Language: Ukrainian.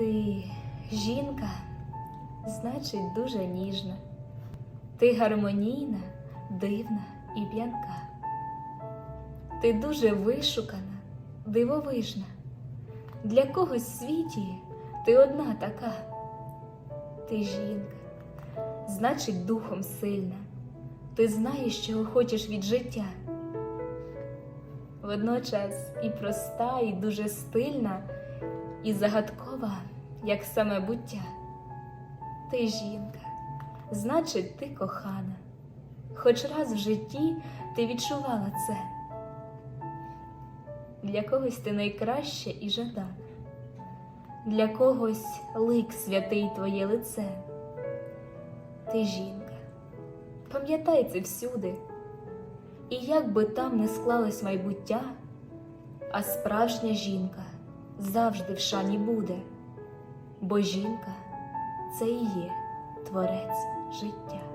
Ти жінка, значить, дуже ніжна. Ти гармонійна, дивна і п'янка. Ти дуже вишукана, дивовижна. Для когось в світі ти одна така. Ти жінка, значить, духом сильна. Ти знаєш, чого хочеш від життя. Водночас і проста, і дуже стильна, і загадкова, як саме буття. Ти жінка, значить, ти кохана. Хоч раз в житті ти відчувала це. Для когось ти найкраще і жадана, для когось лик святий твоє лице. Ти жінка, пам'ятай це всюди. І як би там не склалось майбуття, а справжня жінка завжди в шані буде, бо жінка це і є творець життя.